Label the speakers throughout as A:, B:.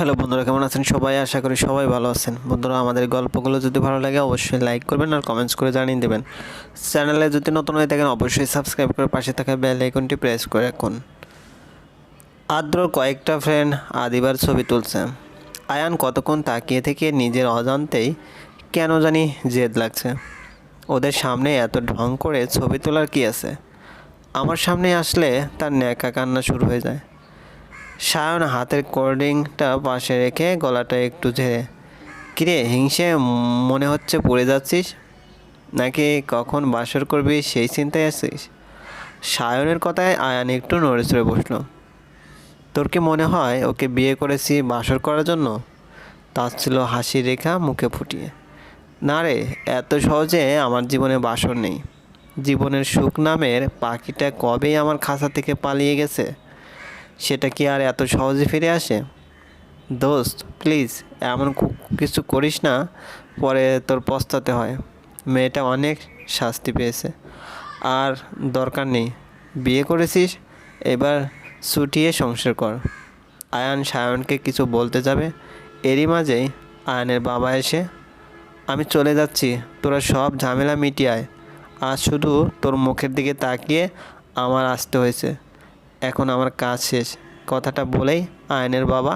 A: Hello বন্ধুরা, কেমন আছেন সবাই? আশা করি সবাই ভালো আছেন। বন্ধুরা, আমাদের গল্পগুলো যদি ভালো লাগে অবশ্যই লাইক করবেন আর কমেন্টস করে জানিয়ে দেবেন। চ্যানেলে যদি নতুন হয়ে থাকেন, অবশ্যই সাবস্ক্রাইব করে পাশে থাকা বেল আইকনটি প্রেস করে রাখুন। আদ্রর কয়েকটা ফ্রেন্ড আদিবার ছবি তুলছে। আয়ান কতক্ষণ তাকিয়ে থেকে নিজের অজান্তেই কেন জানি জেদ লাগছে। ওদের সামনে এত ঢং করে ছবি তোলার কি আছে? আমার সামনে আসলে তার ন্যাকা কান্না শুরু হয়ে যায়। সায়ন হাতের কোল্ডিংটা পাশে রেখে গলাটা একটু ঝেড়ে কিরে, হিংসে মনে হচ্ছে পড়ে যাচ্ছিস? নাকি কখন বাসর করবি সেই চিন্তায় আছিস? সায়নের কথায় আয়ান একটু নড়ে চড়ে বসল। তোর কি মনে হয় ওকে বিয়ে করেছি বাসর করার জন্য? তার ছিল হাসি রেখা মুখে ফুটিয়ে। না রে, এত সহজে আমার জীবনে বাসর নেই। জীবনের সুখ নামের পাখিটা কবেই আমার খাঁচা থেকে পালিয়ে গেছে? সেটা কি আর এত সহজে ফিরে আসে? দোস্ত, প্লিজ, এমন কিছু করিস না, পরে তোর পস্তাতে হয়। মেয়েটা অনেক শাস্তি পেয়েছে। আর দরকার নেই। বিয়ে করেছিস? এবার ছুটিয়ে সংসার কর। আয়ান সায়নকে কিছু বলতে যাবে। এরই মাঝেই আয়ানের বাবা এসে, আমি চলে যাচ্ছি, তোরা সব ঝামেলা মিটিয়ায় আজ শুধু তোর মুখের দিকে তাকিয়ে আমার আসতে হয়েছে। এখন আমার কাজ শেষ। কথাটা বলেই আয়নের বাবা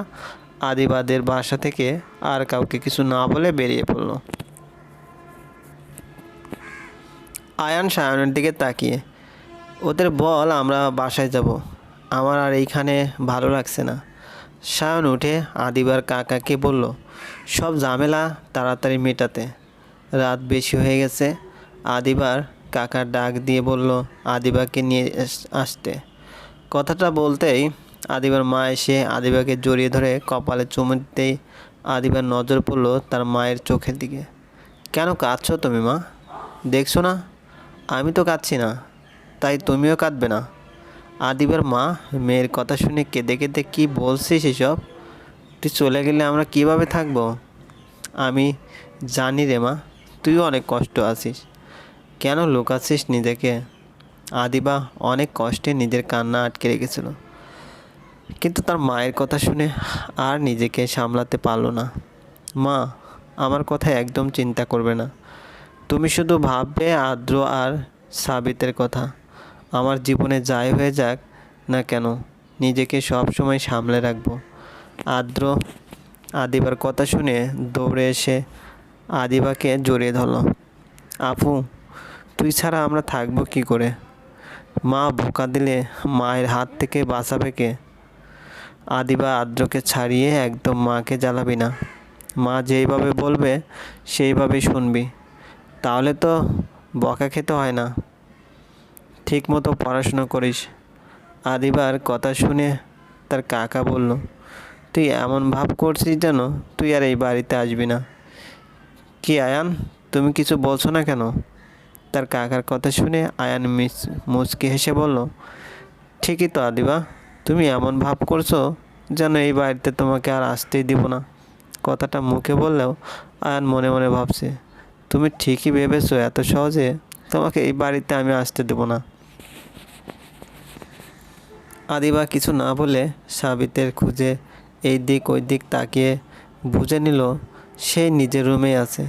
A: আদিবাদের বাসা থেকে আর কাউকে কিছু না বলে বেরিয়ে পড়ল। আয়ান সায়নের দিকে তাকিয়ে, ওদের বল আমরা বাসায় যাব। আমার আর এইখানে ভালো লাগছে না। সায়ন উঠে আদিবার কাকাকে বলল, সব ঝামেলা তাড়াতাড়ি মেটাতে। রাত বেশি হয়ে গেছে। আদিবার কাকার ডাক দিয়ে বলল, আদিবাকে নিয়ে আসতে। কথাটা বলতেই আদিবার মা এসে আদিবাকে জড়িয়ে ধরে কপালে চুমু দিতেই আদিবার নজর পড়ল তার মায়ের চোখের দিকে। কেন কাঁদছো তুমি মা? দেখছ না? আমি তো কাঁদছি না, তাই তুমিও কাঁদবে না। আদিবার মা মেয়ের কথা শুনে কেঁদে কেঁদে, কী বলছিস এসব? তুই চলে গেলে আমরা কীভাবে থাকব? আমি জানি রে মা, তুইও অনেক কষ্ট আছিস। কেন লুকাচ্ছিস নিজেকে? আদিবা অনেক কষ্টে নিজের কান্না আটকে রেখেছিল। কিন্তু তার মায়ের কথা শুনে আর নিজেকে সামলাতে পারল না। মা, আমার কথা একদম চিন্তা করবে না। তুমি শুধু ভাববে আদ্র আর সাবিতের কথা। আমার জীবনে যাই হয়ে যাক না কেন, নিজেকে সব সময় সামলে রাখব। আদ্র আদিবার কথা শুনে দৌড়ে এসে আদিবাকে জড়িয়ে ধরলো। আপু, তুই ছাড়া আমরা থাকব কি করে? মা ভোকা দিলে মায়ের হাত থেকে বাঁচাবে কে? আদি বা আদ্রকে ছাড়িয়ে একদম মাকে জ্বালাবি না। মা যেইভাবে বলবে, সেইভাবেই শুনবি। তাহলে তো বকা খেতে হয় না। ঠিক মতো পড়াশোনা করিস। আদিবার কথা শুনে তার কাকা বলল, তুই এমন ভাব করছিস যেন তুই আর এই বাড়িতে আসবি না। কি আয়ান, তুমি কিছু বলছো না কেন? তার কাকার কথা শুনে আয়ান মিস মুচকি হেসে বলল, ঠিকই তো আদিবা, তুমি এমন ভাব করছ যেন এই বাড়িতে তোমাকে আর আসতেই দিব না। কথাটা মুখে বললেও আয়ান মনে মনে ভাবছে, তুমি ঠিকই ভেবেছো এত সহজে তোমাকে এই বাড়িতে আমি আসতে দেব না। আদিবা কিছু না বলে সাবিতের খুঁজে এই দিক ওই দিক তাকিয়ে বুঝে নিল, সে নিজের রুমেই আছে।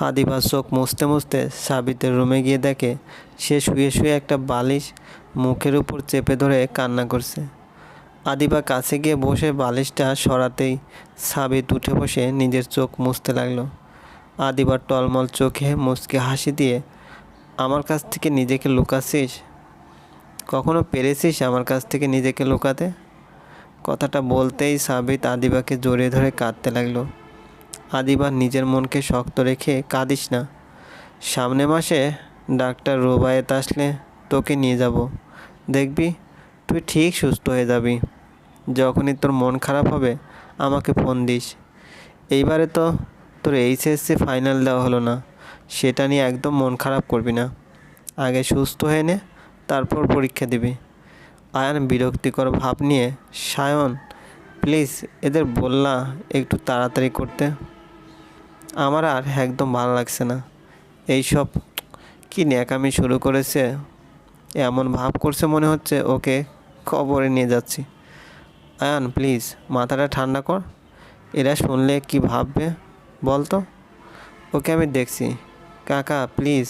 A: আদিবা চোখ মুছতে মুছতে সাবিতের রুমে গিয়ে দেখে, সে শুয়ে শুয়ে একটা বালিশ মুখের উপর চেপে ধরে কান্না করছে। আদিবা কাছে গিয়ে বসে বালিশটা সরাতেই সাবিত উঠে বসে নিজের চোখ মুছতে লাগল। আদিবার টলমল চোখে মুচকে হাসি দিয়ে, আমার কাছ থেকে নিজেকে লুকাচ্ছিস? কখনো পেরেছিস আমার কাছ থেকে নিজেকে লুকাতে? কথাটা বলতেই সাবিত আদিবাকে জড়িয়ে ধরে কাঁদতে লাগল। আদিবা নিজের মনকে শক্ত রেখে কাঁদিস না। সামনে মাসে ডাক্তার রোবায়েত আসলে তোকে নিয়ে যাব। দেখবি, তুই ঠিক সুস্থ হয়ে যাবি। যখনই তোর মন খারাপ হবে, আমাকে ফোন দিস। এইবারে তো তোর এইচএসসি ফাইনাল দেওয়া হলো না। সেটা নিয়ে একদম মন খারাপ করবি না। আগে সুস্থ হয়ে নে, তারপর পরীক্ষা দিবি। আয়ান বিরক্তিকর ভাব নিয়ে, সায়ন, প্লিজ, এদের বললা একটু তাড়াতাড়ি করতে। আমার আর একদম ভালো লাগছে না। এইসব কি ন্যাকামি শুরু করেছে? এমন ভাব করছে মনে হচ্ছে, ওকে খবরে নিয়ে যাচ্ছি। আয়ান প্লিজ মাথাটা ঠান্ডা কর। এরা শুনলে কি ভাববে বলতো? ওকে আমি দেখছি। কাকা প্লিজ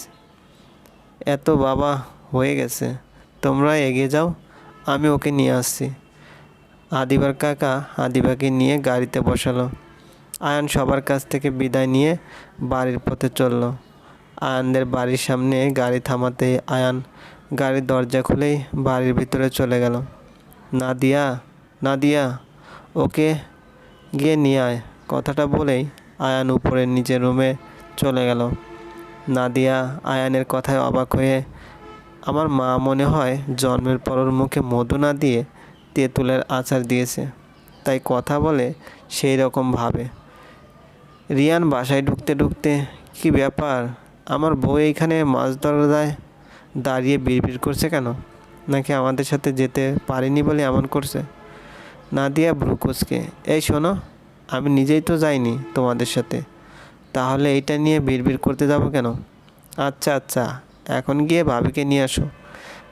A: এত বাবা হয়ে গেছে। তোমরা এগিয়ে যাও, আমি ওকে নিয়ে আসছি। আদিবার কাকা আদিবাকে নিয়ে গাড়িতে বসালো। আয়ান সবার কাছ থেকে বিদায় নিয়ে বাড়ির পথে চলল। আয়ানদের বাড়ির সামনে গাড়ি থামাতে আয়ান গাড়ির দরজা খুলেই বাড়ির ভিতরে চলে গেল। নাদিয়া নাদিয়া, ওকে গিয়ে নিয়ে আয়, কথাটা বলেই আয়ান উপরে নিজের রুমে চলে গেল। নাদিয়া আয়ানের কথায় অবাক হয়ে, আমার মা মনে হয় জন্মের পর মুখে মধু না দিয়ে তেঁতুলের আচার দিয়েছে। তাই কথা বলে সেই রকম ভাবে রিয়ান বাসায় ঢুকতে ঢুকতে, কি ব্যাপার? আমার বউ এইখানে মাছ দরজায় দাঁড়িয়ে বিড়বিড় করছে কেন? নাকি আমাদের সাথে যেতে পারিনি বলে এমন করছে? নাদিয়া ব্রুকুসকে এই শোনো, আমি নিজেই তো যাইনি তোমাদের সাথে। তাহলে এইটা নিয়ে বিড়বিড় করতে যাব কেন? আচ্ছা আচ্ছা এখন গিয়ে ভাবিকে নিয়ে আসো।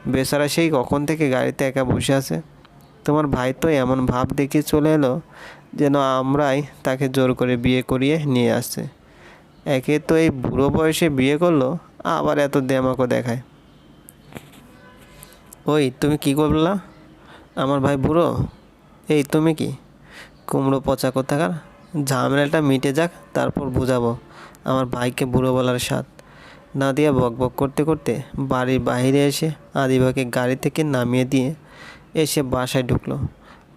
A: বেচারা সেই কখন থেকে গাড়িতে একা বসে আছে? তোমার ভাই তো এমন ভাব দেখিয়ে চলে এলো যেন আমরাই তাকে জোর করে বিয়ে করিয়ে নিয়ে আসছে। একে তো এই বুড়ো বয়সে বিয়ে করল, আবার এত দেমাকও দেখায়। ওই, তুমি কি করলা? আমার ভাই বুড়ো? এই, তুমি কি? কুমড়ো পচা কোথাকার? ঝামেলাটা মিটে যাক, তারপর বুঝাবো। আমার ভাইকে বুড়ো বলার স্বাদ। নাদিয়া বক বক করতে করতে বাড়ির বাইরে এসে আদিবাকে গাড়ি থেকে নামিয়ে দিয়ে এসে বাসায় ঢুকলো।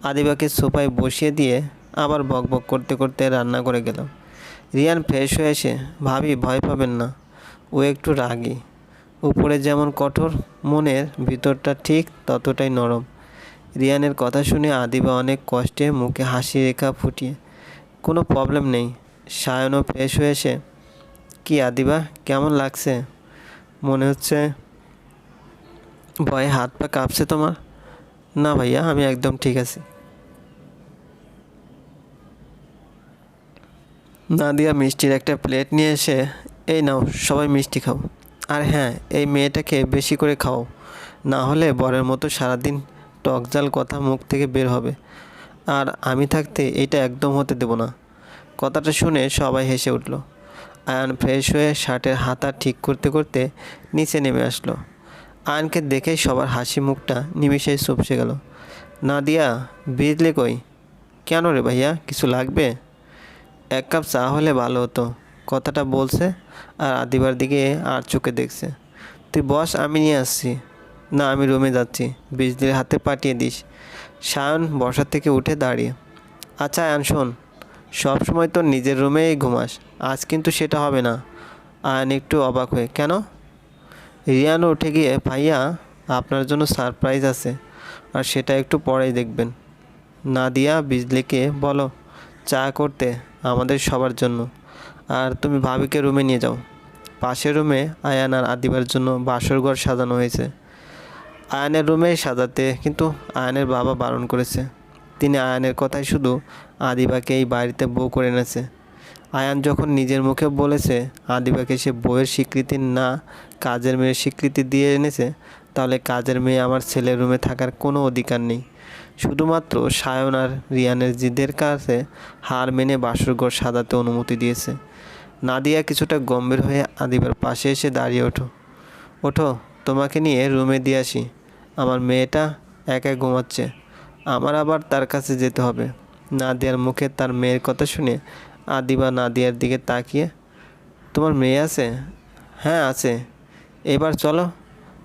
A: আদিবাকে সোফায় বসিয়ে দিয়ে আবার বক বক করতে করতে রান্না করে গেল। রিয়ান ফ্রেশ হয়ে এসে, ভাবি, ভয় পাবেন না। ও একটু রাগী। উপরে যেমন কঠোর মনের, ভিতরটা ঠিক ততটাই নরম। রিয়ানের কথা শুনে আদিবা অনেক কষ্টে মুখে হাসি রেখা ফুটিয়ে, কোনো প্রবলেম নেই। সায়নও ফ্রেশ হয়ে এসে, কি আদিবা, কেমন লাগছে? মনে হচ্ছে ভয়ে হাত পা কাঁপছে তোমার। না ভাইয়া, আমি একদম ঠিক আছি। নাদিয়া মিষ্টির একটা প্লেট নিয়ে এসে, এই নাও, সবাই মিষ্টি খাও। আর হ্যাঁ এই মেয়েটাকে বেশি করে খাও, না হলে বরের মতো সারাদিন টক জাল কথা মুখ থেকে বের হবে। আর আমি থাকতে এটা একদম হতে দেব না। কথাটা শুনে সবাই হেসে উঠল। আয়ান ফ্রেশ হয়ে শার্টের হাতা ঠিক করতে করতে নিচে নেমে আসলো। আয়ানকে দেখেই সবার হাসি মুখটা নিমিষেই চুপসে গেল। নাদিয়া, বিজলে কই? কেন রে ভাইয়া, কিছু লাগবে? এক কাপ চা হলে ভালো হতো। কথাটা বলছে আর আদিবার দিকে আর চোখে দেখছে। তুই বস, আমি নিয়ে আসছি। না, আমি রুমে যাচ্ছি। বিজলির হাতে পাঠিয়ে দিস। সায়ন বসার থেকে উঠে দাঁড়িয়ে। আচ্ছা আয়ন, শোন। সবসময় তো নিজের রুমেই ঘুমাস। আজ কিন্তু সেটা হবে না আয়ন একটু অবাক হয়ে, কেন? রিয়ান উঠে গিয়ে, ভাইয়া, আপনার জন্য সারপ্রাইজ আছে। আর সেটা একটু পরেই দেখবেন। নাদিয়া, বিজলিকে বলো, চা করতে? আমাদের সবার জন্য। আর তুমি ভাবিকে রুমে নিয়ে যাও। পাশের রুমে আয়ান আর আদিবার জন্য বাসর ঘর সাজানো হয়েছে। আয়ানের রুমে সাজাতে কিন্তু আয়ানের বাবা বারণ করেছে। তিনি আয়ানের কথাই শুধু আদিবাকে এই বাড়িতে বউ করে এনেছে। আয়ান যখন নিজের মুখে বলেছে আদিবাকে সে বউয়ের স্বীকৃতি না, কাজের মেয়ের স্বীকৃতি দিয়ে এনেছে, তাহলে কাজের মেয়ে আমার ছেলের রুমে থাকার কোনো অধিকার নেই। শুধুমাত্র সায়ন আর রিয়ানের জিদের কাছে হার মেনে বাসরঘর সাজাতে অনুমতি দিয়েছে। নাদিয়া কিছুটা গম্ভীর হয়ে আদিবার পাশে এসে দাঁড়িয়ে ওঠো। ওঠো, তোমাকে নিয়ে রুমে দিয়ে আসি। আমার মেয়েটা একা ঘুমাচ্ছে। আমার আবার তার কাছে যেতে হবে। নাদিয়ার মুখে তার মেয়ের কথা শুনে আদিবা নাদিয়ার দিকে তাকিয়ে, তোমার মেয়ে আছে? হ্যাঁ আছে। এবার চলো,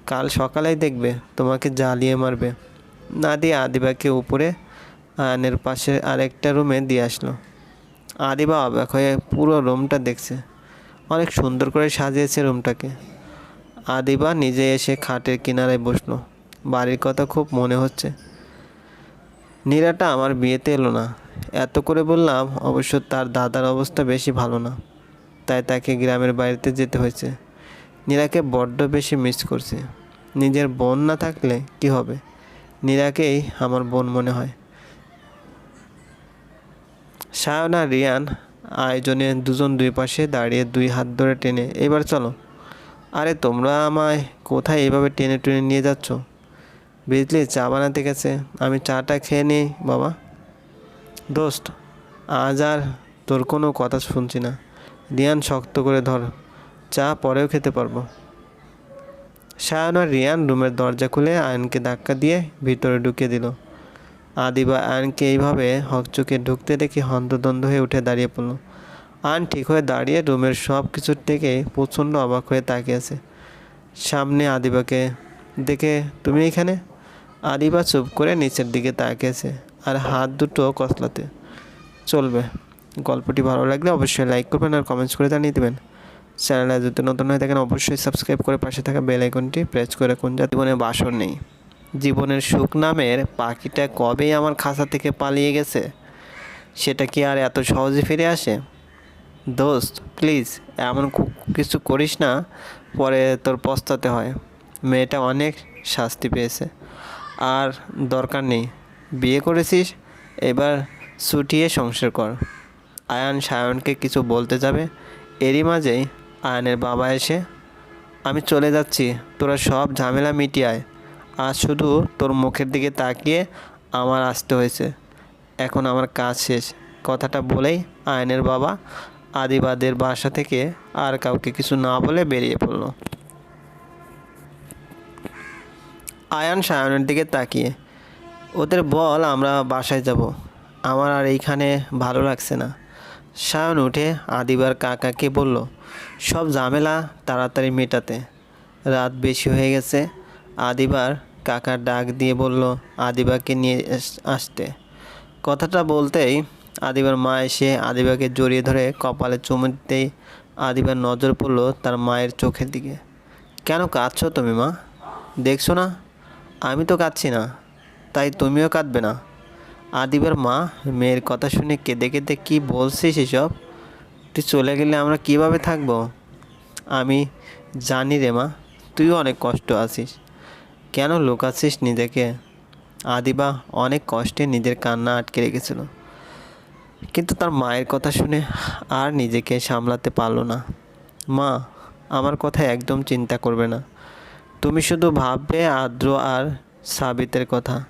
A: কাল সকালেই দেখবে, তোমাকে জ্বালিয়ে মারবে। নাদিয়া আদিবাকে উপরে, আয়নের পাশে আরেকটা রুমে দিয়ে আসলো। আদিবা অবাক হয়ে পুরো রুমটা দেখছে। অনেক সুন্দর করে সাজিয়েছে রুমটাকে। আদিবা নিজে এসে খাটের কিনারায় বসল। বাড়ির কথা খুব মনে হচ্ছে। নীরাটা আমার বিয়েতে এলো না। এত করে বললাম, অবশ্য তার দাদার অবস্থা বেশি ভালো না। তাই তাকে গ্রামের বাড়িতে যেতে হয়েছে। নীরাকে বড্ড বেশি মিস করছে। নিজের বোন না থাকলে কি হবে? নীরাকেই আমার বোন মনে হয়। সায়না, রিয়ান, আয়োজনে দুজন দুই পাশে দাঁড়িয়ে দুই হাত ধরে টেনে, এবার চলো। আরে, তোমরা আমায় কোথায় এভাবে টেনে টেনে নিয়ে যাচ্ছ? বুঝলি চা বানাতে গেছে। আমি চাটা খেয়ে নিই, বাবা। দোস্ত, আজ আর তোর কোনো কথা শুনছি না। রিয়ান, শক্ত করে ধর। চা পরেও খেতে পারব। সায়ন আর রিয়ান রুমের দরজা খুলে আয়নকে ধাক্কা দিয়ে ভিতরে ঢুকিয়ে দিল। আদিবা আয়নকে এইভাবে হকচকে ঢুকতে দেখে হন্তদন্ত হয়ে উঠে দাঁড়িয়ে পড়ল। আয়ন ঠিক হয়ে দাঁড়িয়ে রুমের সব কিছুর থেকে প্রচণ্ড অবাক হয়ে তাকিয়েছে সামনে আদিবাকে দেখে, তুমি এখানে? আদিবা চুপ করে নিচের দিকে তাকিয়েছে আর হাত দুটো কসলাতে। চলবে। গল্পটি ভালো লাগলে অবশ্যই লাইক করবেন আর কমেন্টস করে জানিয়ে দেবেন। চ্যানেলে যদি নতুন হয়ে থাকেন, অবশ্যই সাবস্ক্রাইব করে পাশে থাকা বেল আইকনটি প্রেস করে কোন যা জীবনে বাসর নেই। জীবনের সুখ নামের পাখিটা কবেই আমার খাঁচা থেকে পালিয়ে গেছে? সেটা কি আর এত সহজে ফিরে আসে? দোস্ত, প্লিজ, এমন কিছু করিস না, পরে তোর পস্তাতে হয়। মেয়েটা অনেক শাস্তি পেয়েছে। আর দরকার নেই। বিয়ে করেছিস? এবার ছুটিয়ে সংসার কর। আয়ান সায়নকে কিছু বলতে যাবে। এরই মাঝেই আয়ানের বাবা এসে, আমি চলে যাচ্ছি, তোরা সব ঝামেলা মিটিয়ায় আজ শুধু তোর মুখের দিকে তাকিয়ে আমার আসতে হয়েছে। এখন আমার কাজ শেষ। কথাটা বলেই আয়নের বাবা আদিবাদের বাসা থেকে আর কাউকে কিছু না বলে বেরিয়ে পড়ল। আয়ান সায়নের দিকে তাকিয়ে, ওদের বল, আমরা বাসায় যাব। আমার আর এইখানে ভালো লাগছে না। সায়ন উঠে আদিবার কাকাকে বলল, সব ঝামেলা তাড়াতাড়ি মেটাতে। রাত বেশি হয়ে গেছে। আদিবার কাকার ডাক দিয়ে বলল, আদিবাকে নিয়ে আসতে। কথাটা বলতেই আদিবার মা এসে আদিবাকে জড়িয়ে ধরে কপালে চুমু দিতেই আদিবার নজর পড়ল তার মায়ের চোখের দিকে। কেন কাঁদছো তুমি মা? দেখছ না, আমি তো কাঁদছি না, তাই তুমিও কাঁদবে না। আদিবার মা, মেয়ের কথা শুনে কেঁদে কেঁদে কী বলছিস এসব? তুই চলে গেলে আমরা কীভাবে থাকব? আমি জানি রে মা তুইও অনেক কষ্ট আছিস। কেন লুকাচ্ছিস নিজেকে? আদিবা অনেক কষ্টে নিজের কান্না আটকে রেখেছিল। কিন্তু তার মায়ের কথা শুনে আর নিজেকে সামলাতে পারল না। মা, আমার কথা একদম চিন্তা করবে না। তুমি শুধু ভাববে আদ্র আর সাবিতের কথা।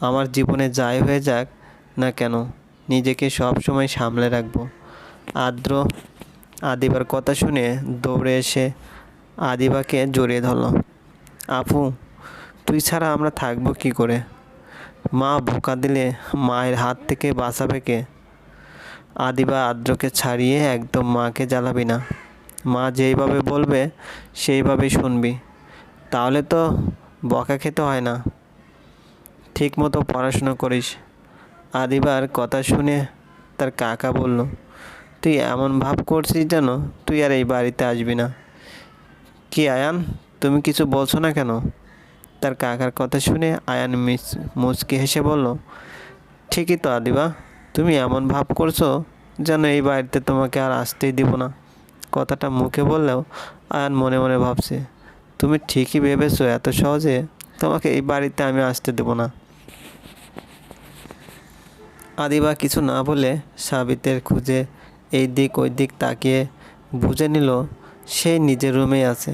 A: আমার জীবনে যাই হয়ে যাক না কেন, নিজেকে সব সময় সামলে রাখব। আদ্র আদিবার কথা শুনে দৌড়ে এসে আদিবাকে জড়িয়ে ধরল। আপু, তুই ছাড়া আমরা থাকব কি করে? মা বোকা দিলে মায়ের হাত থেকে বাঁচাবে কে? আদিবা আদ্রকে ছাড়িয়ে একদম মাকে জ্বালাবি না। মা যেইভাবে বলবে সেইভাবেই শুনবি। তাহলে তো বকা খেতে হয় না। ঠিক মতো পড়াশুনো করিস। আদিবার কথা শুনে তার কাকা বলল, তুই এমন ভাব করছিস যেন তুই আর এই বাড়িতে আসবি না। কি আয়ান, তুমি কিছু বলছো না কেন? তার কাকার কথা শুনে আয়ান মিস, মুচকি হেসে বলল, ঠিকই তো আদিবা, তুমি এমন ভাব করছ যেন এই বাড়িতে তোমাকে আর আসতেই দিব না। কথাটা মুখে বললেও আয়ান মনে মনে ভাবছে, তুমি ঠিকই ভেবেছো এত সহজে তোমাকে এই বাড়িতে আমি আসতে দেবো না। আদিবা কিছু না বলে সাবিতের খুঁজে এই দিক ওই দিক তাকিয়ে বুঝে নিল, সে নিজের রুমেই আছে।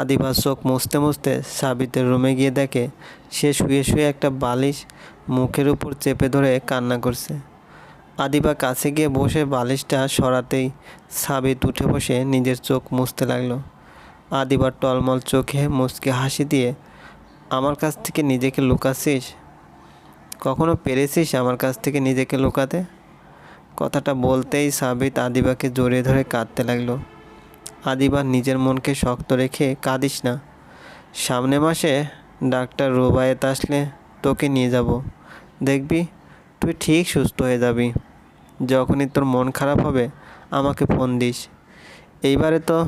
A: আদিবা চোখ মুছতে মুছতে সাবিতের রুমে গিয়ে দেখে, সে শুয়ে শুয়ে একটা বালিশ মুখের উপর চেপে ধরে কান্না করছে। আদিবা কাছে গিয়ে বসে বালিশটা সরাতেই সাবিত উঠে বসে নিজের চোখ মুছতে লাগল। আদিবার টলমল চোখে মুচকে হাসি দিয়ে, আমার কাছ থেকে নিজেকে লুকাচ্ছিস? কখনো পেরেছিস আমার কাছ থেকে নিজেকে লুকাতে? কথাটা বলতেই সাবিত আদিবাকে জড়িয়ে ধরে কাঁদতে লাগল। আদিবা নিজের মনকে শক্ত রেখে, কাঁদিস না। সামনে মাসে ডাক্তার রোবায়েত আসলে তোকে নিয়ে যাব। দেখবি, তুই ঠিক সুস্থ হয়ে যাবি। যখনই তোর মন খারাপ হবে, আমাকে ফোন দিস। এইবারে তো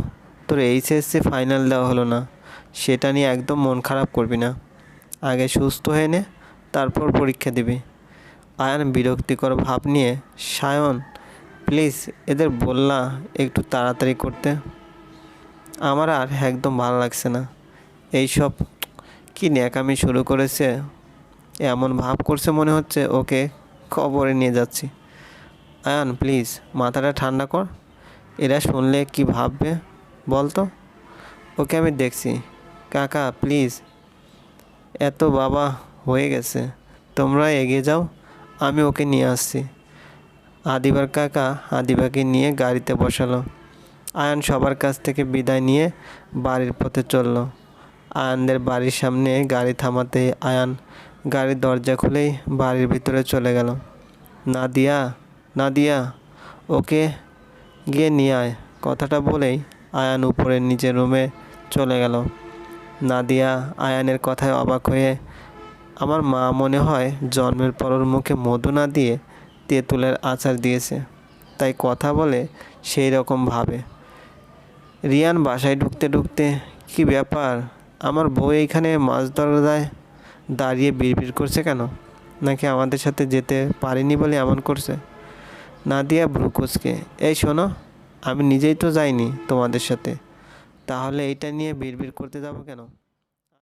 A: তোর এইচএসসি ফাইনাল দেওয়া হলো না। সেটা নিয়ে একদম মন খারাপ করবি না। আগে সুস্থ হয়ে নে তারপর পরীক্ষা দিবি। আয়ান বিরক্তিকর ভাব নিয়ে, সায়ন প্লিজ এদের বললা একটু তাড়াতাড়ি করতে। আমার আর একদম ভালো লাগছে না। এইসব কি ন্যাকামি শুরু করেছে? এমন ভাব করছে মনে হচ্ছে ওকে খবরে নিয়ে যাচ্ছি। আয়ান প্লিজ মাথাটা ঠান্ডা কর। এরা শুনলে কি ভাববে বল তো ওকে আমি দেখছি। কাকা প্লিজ এত বাবা হয়ে গেছে। তোমরা এগিয়ে যাও, আমি ওকে নিয়ে আসছি। আদিবার কাকা আদিবাকে নিয়ে গাড়িতে বসালো। আয়ান সবার কাছ থেকে বিদায় নিয়ে বাড়ির পথে চলল। আয়ানদের বাড়ির সামনে গাড়ি থামাতে আয়ান গাড়ির দরজা খুলেই বাড়ির ভিতরে চলে গেল। নাদিয়া নাদিয়া, ওকে গিয়ে নিয়ে আয়। কথাটা বলেই আয়ান উপরে নিজের রুমে চলে গেল। নাদিয়া আয়ানের কথায় অবাক হয়ে আমার মা মনে হয় জন্মের পর ওর মুখে মধু না দিয়ে তেঁতুলের আচার দিয়েছে। তাই কথা বলে সেই রকম ভাবে। রিয়ান বাসায় ঢুকতে ঢুকতে, কি ব্যাপার? আমার বউ এইখানে মাছ দরজায় দাঁড়িয়ে বিড়বিড় করছে কেন? নাকি আমাদের সাথে যেতে পারিনি বলে এমন করছে? নাদিয়া ভ্রুকুচকে, এই শোনো, আমি নিজেই তো যাইনি তোমাদের সাথে। তাহলে এইটা নিয়ে বিড়বিড় করতে যাব কেন?